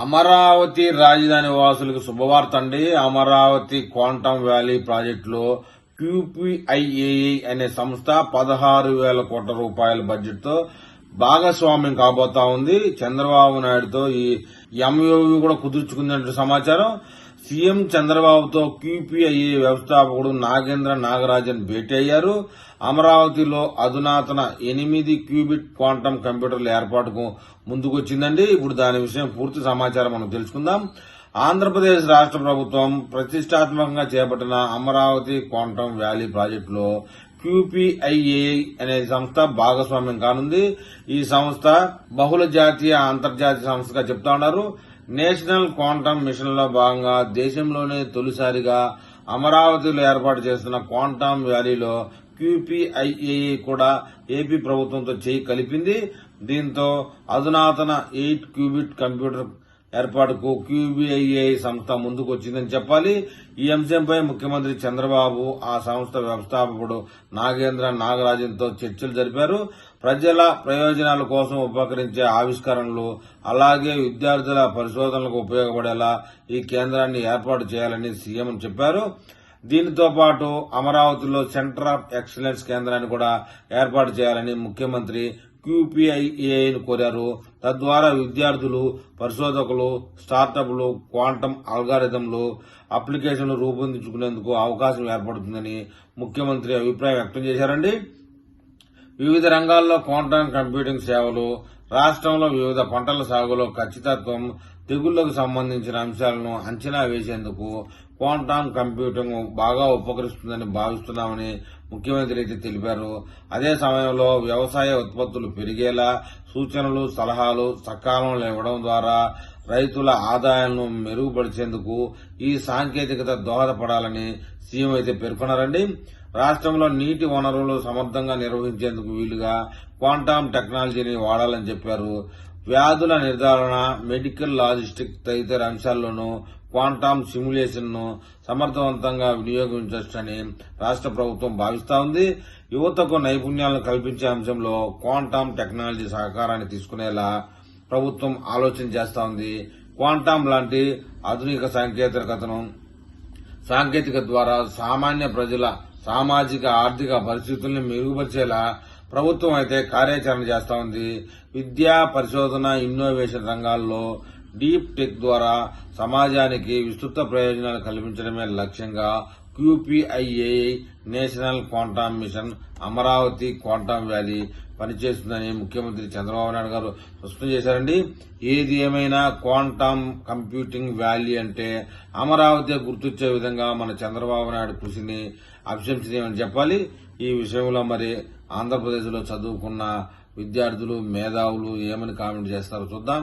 అమరావతి రాజధాని వాసులకు శుభవార్త అండి అమరావతి క్వాంటమ్ వ్యాలీ ప్రాజెక్టులో క్యూపీఐఏఐ అనే సంస్థ పదహారు వేల కోట్ల రూపాయల బడ్జెట్తో భాగస్వామ్యం కాబోతా ఉంది. చంద్రబాబు నాయుడుతో ఈ ఎంఓయూ కూడా కుదుర్చుకుందంటే సమాచారం. సీఎం చంద్రబాబుతో క్యూపీఐఏ వ్యవస్థాపకుడు నాగేంద్ర నాగరాజన్ భేటీ అయ్యారు అమరావతిలో అధునాతన ఎనిమిది క్యూబిట్ క్వాంటమ్ కంప్యూటర్ల ఏర్పాటుకు ముందుకొచ్చిందండి. ఇప్పుడు దాని విషయం పూర్తి సమాచారం మనం తెలుసుకుందాం. ఆంధ్రప్రదేశ్ రాష్ట్ర ప్రభుత్వం ప్రతిష్టాత్మకంగా చేపట్టిన అమరావతి క్వాంటమ్ వ్యాలీ ప్రాజెక్టులో క్యూపీఐఏ అనే సంస్థ భాగస్వామ్యం కానుంది. ఈ సంస్థ బహుళ జాతీయ అంతర్జాతీయ సంస్థగా చెప్తా ఉన్నారు. నేషనల్ క్వాంటమ్ మిషన్లో భాగంగా దేశంలోనే తొలిసారిగా అమరావతిలో ఏర్పాటు చేస్తున్న క్వాంటమ్ వ్యాలీలో క్యూపీఐఏ కూడా ఏపీ ప్రభుత్వంతో చేయి కలిపింది. దీంతో అధునాతన ఎయిట్ క్యూబిట్ కంప్యూటర్ ఏర్పాటుకు క్యూబీఐఏ సంస్థ ముందుకు వచ్చిందని చెప్పాలి. ఈ అంశంపై ముఖ్యమంత్రి చంద్రబాబు ఆ సంస్థ వ్యవస్థాపకుడు నాగేంద్ర నాగరాజన్తో చర్చలు జరిపారు. ప్రజల ప్రయోజనాల కోసం ఉపకరించే ఆవిష్కరణలు అలాగే విద్యార్థుల పరిశోధనలకు ఉపయోగపడేలా ఈ కేంద్రాన్ని ఏర్పాటు చేయాలని సీఎం చెప్పారు. దీనితో పాటు అమరావతిలో సెంటర్ ఆఫ్ ఎక్సలెన్స్ కేంద్రాన్ని కూడా ఏర్పాటు చేయాలని ముఖ్యమంత్రి క్యూపీఐఏను కోరారు. తద్వారా విద్యార్థులు పరిశోధకులు స్టార్టప్లు క్వాంటమ్ అల్గారిథంలు అప్లికేషన్లు రూపొందించుకునేందుకు అవకాశం ఏర్పడుతుందని ముఖ్యమంత్రి అభిప్రాయం వ్యక్తం చేశారండి. వివిధ రంగాల్లో క్వాంటమ్ కంప్యూటింగ్ సేవలు రాష్ట్రంలో వివిధ పంటల సాగులో ఖచ్చితత్వం తెగుళ్ళకు సంబంధించిన అంశాలను అంచనా వేసేందుకు క్వాంటమ్ కంప్యూటింగ్ బాగా ఉపకరిస్తుందని భావిస్తున్నామని ముఖ్యమంత్రి అయితే తెలిపారు. అదే సమయంలో వ్యవసాయ ఉత్పత్తులు పెరిగేలా సూచనలు సలహాలు సకాలంలో ఇవ్వడం ద్వారా రైతుల ఆదాయాలను మెరుగుపరిచేందుకు ఈ సాంకేతికత దోహదపడాలని సీఎం అయితే పేర్కొన్నారండి. రాష్ట్రంలో నీటి వనరులు సమర్థంగా నిర్వహించేందుకు వీలుగా క్వాంటమ్ టెక్నాలజీని వాడాలని చెప్పారు. వ్యాధుల నిర్ధారణ మెడికల్ లాజిస్టిక్ తదితర అంశాల్లోనూ క్వాంటమ్ సిమ్యులేషన్ను సమర్థవంతంగా వినియోగించవచ్చని రాష్ట్ర ప్రభుత్వం భావిస్తా ఉంది. యువతకు నైపుణ్యాలను కల్పించే అంశంలో క్వాంటమ్ టెక్నాలజీ సహకారాన్ని తీసుకునేలా ప్రభుత్వం ఆలోచన చేస్తా ఉంది. క్వాంటమ్ లాంటి ఆధునిక సాంకేతికతను సాంకేతిక ద్వారా సామాన్య ప్రజల సామాజిక ఆర్థిక పరిస్థితుల్ని మెరుగుపరిచేలా ప్రభుత్వం అయితే కార్యాచరణ చేస్తా ఉంది. విద్యా పరిశోధన ఇన్నోవేషన్ రంగాల్లో డీప్ టెక్ ద్వారా సమాజానికి విస్తృత ప్రయోజనాలు కల్పించడమే లక్ష్యంగా QPIA national quantum mission Amaravati quantum valley పనిచేస్తుందని ముఖ్యమంత్రి చంద్రబాబు నాయుడు గారు స్పష్టం చేశారండి. ఏది ఏమైనా క్వాంటమ్ కంప్యూటింగ్ వ్యాలీ అంటే అమరావతి గుర్తొచ్చే విధంగా మన చంద్రబాబు నాయుడు కృషిని అభిశంసనీయమని చెప్పాలి. ఈ విషయంలో మరి ఆంధ్రప్రదేశ్లో చదువుకున్న విద్యార్థులు మేధావులు ఏమని కామెంట్ చేస్తారో చూద్దాం.